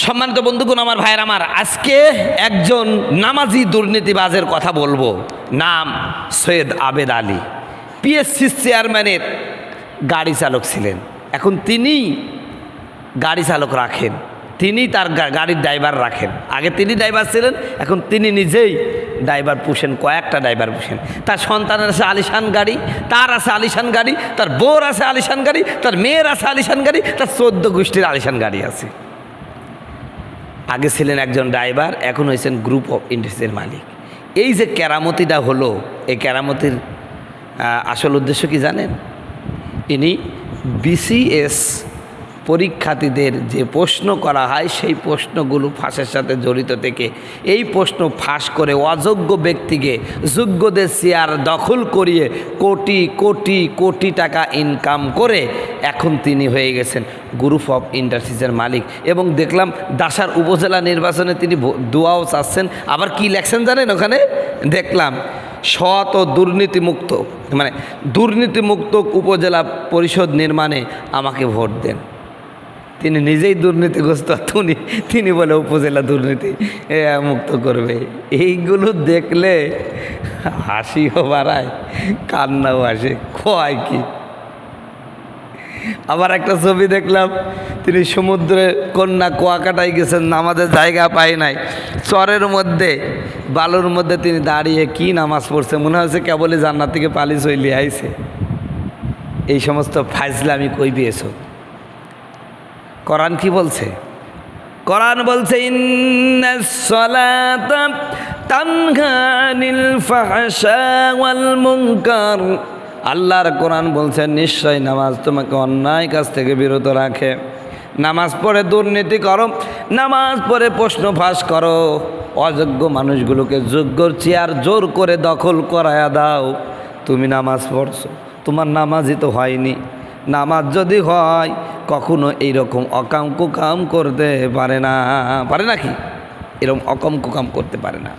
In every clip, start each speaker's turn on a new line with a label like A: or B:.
A: সম্মানিত বন্ধুগণ, আমার ভাইয়ের আমার, আজকে একজন নামাজি দুর্নীতিবাজের কথা বলব। নাম সৈয়দ আবেদ আলী পিএসসি চেয়ারম্যানের গাড়ি চালক ছিলেন। এখন তিনি গাড়ি চালক রাখেন, তিনি তার গাড়ির ড্রাইভার রাখেন। আগে তিনি ড্রাইভার ছিলেন, এখন তিনি নিজেই ড্রাইভার পুষেন, কয়েকটা ড্রাইভার পুষেন। তার সন্তানের আছে আলিশান গাড়ি, তার আছে আলিশান গাড়ি, তার বোর আছে আলিশান গাড়ি, তার মেয়ের আছে আলিশান গাড়ি, তার চোদ্দ গোষ্ঠীর আলিশান গাড়ি আছে। আগে ছিলেন একজন ড্রাইভার, এখন হয়েছেন গ্রুপ অফ ইন্ডাস্ট্রির মালিক। এই যে কেরামতিটা হলো, এই কেরামতির আসল উদ্দেশ্য কি জানেন? ইনি বিসিএস পরীক্ষার্থীদের যে প্রশ্ন করা হয়, সেই প্রশ্নগুলো ফাঁসের সাথে জড়িত থেকে এই প্রশ্ন ফাঁস করে অযোগ্য ব্যক্তিকে যোগ্যদের চেয়ার দখল করিয়ে কোটি কোটি কোটি টাকা ইনকাম করে এখন তিনি হয়ে গেছেন গ্রুপ অফ ইন্ডাস্ট্রিজের মালিক। এবং দেখলাম দাসার উপজেলা নির্বাচনে তিনি দোয়াও চাচ্ছেন। আবার কি লেখছেন জানেন ওখানে? দেখলাম, সৎ ও দুর্নীতিমুক্ত মানে দুর্নীতিমুক্ত উপজেলা পরিষদ নির্মাণে আমাকে ভোট দেন। তিনি নিজেই দুর্নীতিগ্রস্ত, তিনি তিনি বলে উপজেলা দুর্নীতি মুক্ত করবে। এইগুলো দেখলে হাসিও বাড়ায়, কান্নাও আসে, খোয়ায় কি? আবার একটা ছবি দেখলাম, তিনি সমুদ্রে কন্যা কুয়াকাটায় গেছেন, নামাজের জায়গা পায় নাই। চরের মধ্যে, বালুর মধ্যে তিনি দাঁড়িয়ে কি নামাজ পড়ছে, মনে হচ্ছে কেবলই জান্নাত থেকে পালি চলি আইছে। এই সমস্ত ফাইজলামি কই পেয়েছ? কোরআন কি বলছে? কোরআন বলছে আল্লাহর কোরআন বলছেন নিশ্চয় নামাজ তোমাকে অন্যায় কাজ থেকে বিরত রাখে। নামাজ পড়ে দুর্নীতি করো, নামাজ পড়ে প্রশ্ন ফাঁস করো। অযোগ্য মানুষগুলোকে যোগ্য চেয়ার জোর করে দখল করায়া দাও। তুমি নামাজ পড়ছো, তোমার নামাজই তো হয়নি। নামাজ যদি হয়, কখনো এইরকম অকাম কুকাম করতে পারে না। পারে নাকি? এরকম অকম কুকাম করতে পারে না।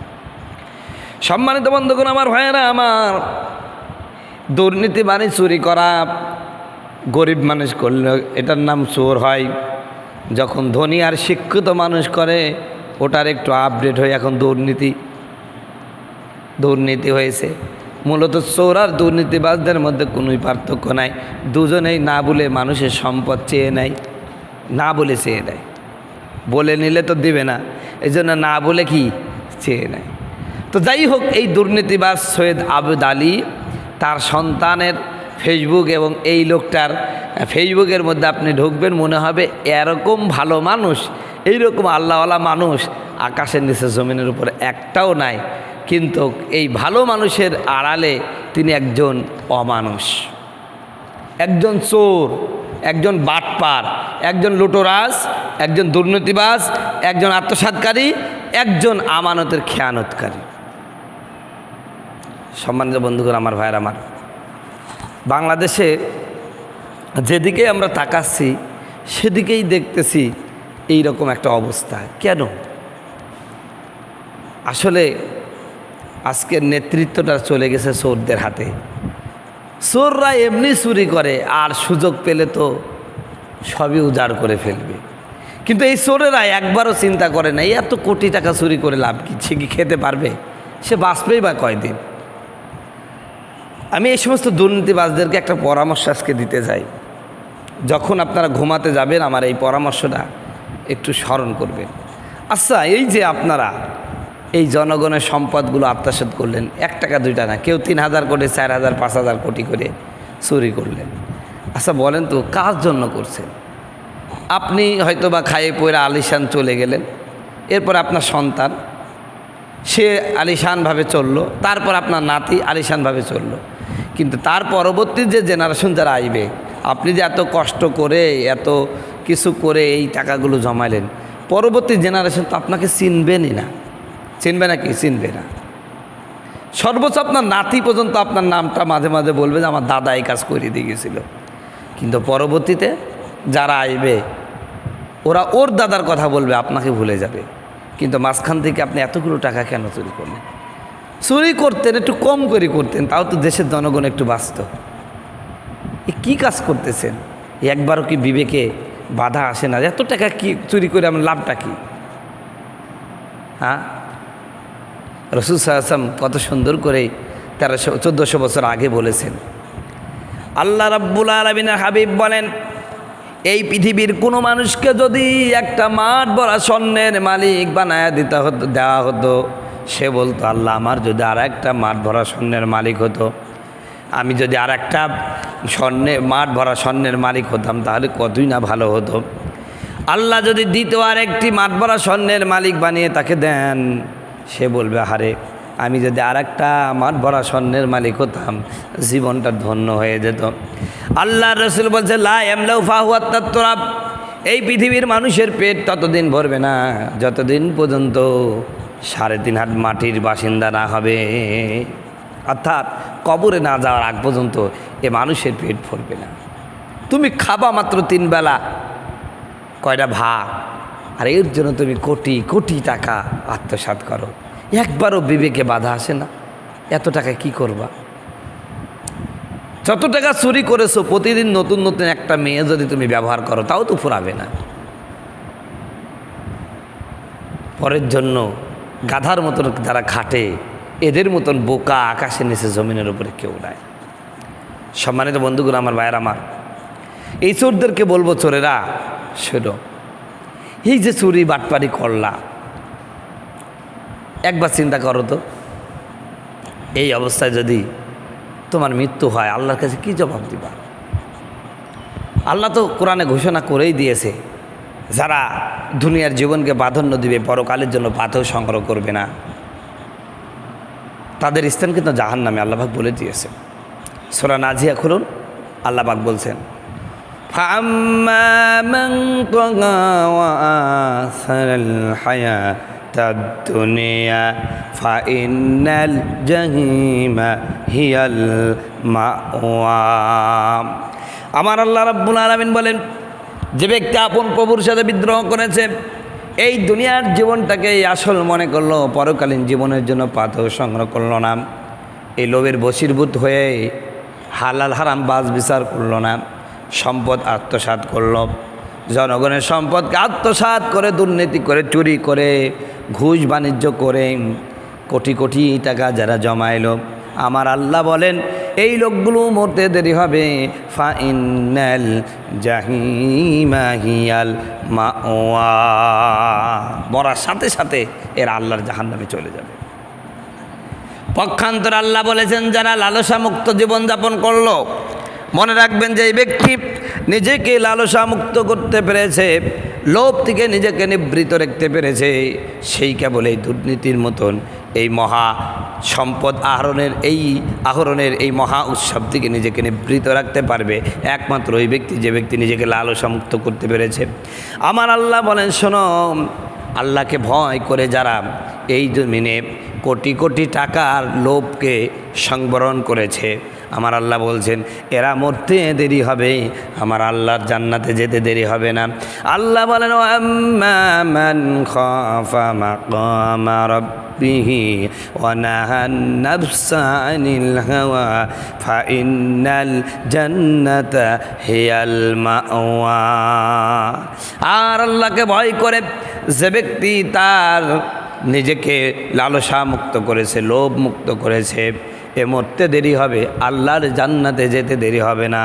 A: সম্মানিত বন্ধুগণ, আমার ভাইয়েরা, আমার দুর্নীতি মানে চুরি করা, গরিব মানুষ করলে এটার নাম চোর হয়। যখন ধনী আর শিক্ষিত মানুষ করে, ওটার একটু আপডেট হয়ে এখন দুর্নীতি দুর্নীতি হয়েছে। মূলত চোর আর দুর্নীতিবাজদের মধ্যে কোনোই পার্থক্য নাই। দুজনেই না বলে মানুষের সম্পদ চেয়ে নেয়, না বলে চেয়ে নেয়। বলে নিলে তো দিবে না এই জন্য না বলে কি চেয়ে নেয়। তো যাই হোক, এই দুর্নীতিবাজ সৈয়দ আবেদ আলী তার সন্তানের ফেসবুক এবং এই লোকটার ফেসবুকের মধ্যে আপনি ঢুকবেন, মনে হবে এরকম ভালো মানুষ, এইরকম আল্লাহওয়ালা মানুষ আকাশের নিচে জমিনের উপর একটাও নাই। কিন্তু এই ভালো মানুষের আড়ালে তিনি একজন অমানুষ। একজন চোর, একজন বাটপার, একজন লুটোরাজ, একজন দুর্নীতিবাজ, একজন আত্মসাৎকারী, একজন আমানতের খেয়ানতকারী। সম্মানিত বন্ধুগণ, আমার ভাইয়ের, আমার বাংলাদেশে যেদিকে আমরা তাকাচ্ছি, সেদিকেই দেখতেছি এই রকম একটা অবস্থা। কেন? আসলে আজকের নেতৃত্বটা চলে গেছে চোরদের হাতে। চোররা এমনি চুরি করে, আর সুযোগ পেলে তো সবই উজাড় করে ফেলবে। কিন্তু এই চোরেরা একবারও চিন্তা করে না, এত কোটি টাকা চুরি করে লাভ কি, সে কি খেতে পারবে? সে বাঁচবেই বা কয়দিন? আমি এই সমস্ত দুর্নীতিবাজদেরকে একটা পরামর্শ আজকে দিতে চাই। যখন আপনারা ঘুমাতে যাবেন, আমার এই পরামর্শটা একটু স্মরণ করবেন। আচ্ছা এই যে আপনারা এই জনগণের সম্পদগুলো আত্মসাৎ করলেন। এক টাকা, দুই টাকা কেউ তিন হাজার কোটি, চার হাজার, পাঁচ হাজার কোটি করে চুরি করলেন। আচ্ছা বলেন তো, কার জন্য করছেন? আপনি হয়তো বা খাইয়ে পয়রা আলিশান চলে গেলেন, এরপর আপনার সন্তান, সে আলিশানভাবে চলল, তারপর আপনার নাতি আলিশানভাবে চলল। কিন্তু তার পরবর্তী যে জেনারেশন যারা আসবে আপনি যে এত কষ্ট করে, এত কিছু করে এই টাকাগুলো জমাইলেন, পরবর্তী জেনারেশন তো আপনাকে চিনবেনই না। চিনবে না কি চিনবে না। সর্বোচ্চ আপনার নাতি পর্যন্ত আপনার নামটা মাঝে মাঝে বলবে যে, আমার দাদা এই কাজ করে দিয়ে গেছিল। কিন্তু পরবর্তীতে যারা আসবে ওরা ওর দাদার কথা বলবে, আপনাকে ভুলে যাবে। কিন্তু মাঝখান থেকে আপনি এতগুলো টাকা কেন চুরি করলেন? চুরি করতেন, একটু কম করে করতেন, তাও তো দেশের জনগণ একটু বাঁচত এ কী কাজ করতেছেন? একবারও কি বিবেকে বাধা আসে না? এত টাকা কি চুরি করে আমার লাভটা কি? হ্যাঁ? রসুল সাহাম কত সুন্দর করে তেরোশো চোদ্দোশো বছর আগে বলেছেন। আল্লাহ রাব্বুল আলমিনের হাবিব বলেন, এই পৃথিবীর কোনো মানুষকে যদি একটা মাঠ ভরা স্বর্ণের মালিক বানায় দিতে হতো, দেওয়া হতো, সে বলতো, আল্লাহ, আমার যদি আর একটা মাঠ ভরা স্বর্ণের মালিক হতো, আমি যদি আর একটা স্বর্ণে, মাঠ ভরা স্বর্ণের মালিক হতাম, তাহলে কতই না ভালো হতো? আল্লাহ যদি দ্বিতীয় আর একটি মাঠ ভরা স্বর্ণের মালিক বানিয়ে তাকে দেন সে বলবে হারে আমি যদি আর একটা মাঠ ভরা স্বর্ণের মালিক হতাম, জীবনটা ধন্য হয়ে যেত। আল্লাহ রসুল বলছে লাউফাহুয়াত্তরাব এই পৃথিবীর মানুষের পেট ততদিন ভরবে না, যতদিন পর্যন্ত সাড়ে তিন হাত মাটির বাসিন্দা না হবে। অর্থাৎ কবরে না যাওয়ার আগ পর্যন্ত এ মানুষের পেট ভরবে না। তুমি খাবা মাত্র তিন বেলা, কয়টা ভাগ আর এর জন্য তুমি কোটি কোটি টাকা আত্মসাৎ করো। একবারও বিবেকে বাধা আসে না। এত টাকা কি করবা? যত টাকা চুরি করেছ, প্রতিদিন নতুন নতুন একটা মেয়ে যদি তুমি ব্যবহার করো, তাও তো ফুরাবে না। পরের জন্য গাধার মতন যারা খাটে, এদের মতন বোকা আকাশের নিচে জমিনের উপরে কেউ নাই। সম্মানিত বন্ধুগুলো আমার ভাইয়ের, আমার। এই চোরদেরকে বলব, চোরেরা, শোনো এই যে চুরি বাটপারি করলা। একবার চিন্তা করো তো, এই অবস্থায় যদি তোমার মৃত্যু হয়, আল্লাহর কাছে কি জবাব দিবা? আল্লাহ তো কোরআনে ঘোষণা করেই দিয়েছে, যারা দুনিয়ার জীবনকে প্রাধান্য দিবে, পরকালের জন্য পাথর সংগ্রহ করবে না। তাদের স্থান কিন্তু জাহান নামে আল্লাহবাক বলে দিয়েছে সোরা নাজিয়া খুলুন আল্লাহবাক বলছেন فأما من طغى وآثر الحياة الدنيا فإن الجحيم هي المأوى আমার আল্লাহ রাব্বুল আলামিন বলেন যে ব্যক্তি আপন প্রভুর সাথে বিদ্রোহ করেছে এই দুনিয়ার জীবনটাকে আসল মনে করলো পরকালীন জীবনের জন্য পাথর সংগ্রহ করলো না এই লোভের বশীরভূত হয়ে হালাল হারাম বাজ বিচার করলো না সম্পদ আত্মসাৎ করল। জনগণের সম্পদকে আত্মসাৎ করে, দুর্নীতি করে, চুরি করে, ঘুষ বাণিজ্য করে কোটি কোটি টাকা যারা জমাইল। আমার আল্লাহ বলেন, এই লোকগুলো মরতে দেরি হবে। ফাইনাল জাহিমাহিয়াল মাওয়া। মরার সাথে সাথে এর আল্লাহর জাহান্নামে চলে যাবে। পক্ষান্তর আল্লাহ বলেছেন, যারা লালসা মুক্ত জীবনযাপন করল মনে রাখবেন যে এই ব্যক্তি নিজেকে লালসা মুক্ত করতে পেরেছে লোভ থেকে নিজেকে নিবৃত রাখতে পেরেছে, সেই কেবল এই দুর্নীতির মতন, এই মহা সম্পদ আহরণের, এই আহরণের, এই মহা উৎসব থেকে নিজেকে নিবৃত রাখতে পারবে। একমাত্র ওই ব্যক্তি, যে ব্যক্তি নিজেকে লালসা মুক্ত করতে পেরেছে। আমার আল্লাহ বলেন, শোনো, আল্লাহকে ভয় করে যারা এই জমিনে কোটি কোটি টাকার লোভকে সংবরণ করেছে। আমার আল্লাহ বলছেন, এরা মরতে দেরি হবে, আমার আল্লাহর জান্নাতে যেতে দেরি হবে না। আল্লাহ বলেন "ও আম্মা মান খাফা মাকামা রাব্বিহি ওয়া নাহান নাফসা আনিল হাওয়া ফাইন্নাল জান্নাতা হিয়াল আর আল্লাহকে ভয় করে যে ব্যক্তি তার নিজেকে লালসা মুক্ত করেছে, লোভ মুক্ত করেছে। এ মরতে দেরি হবে, আল্লাহর জান্নাতে যেতে দেরি হবে না।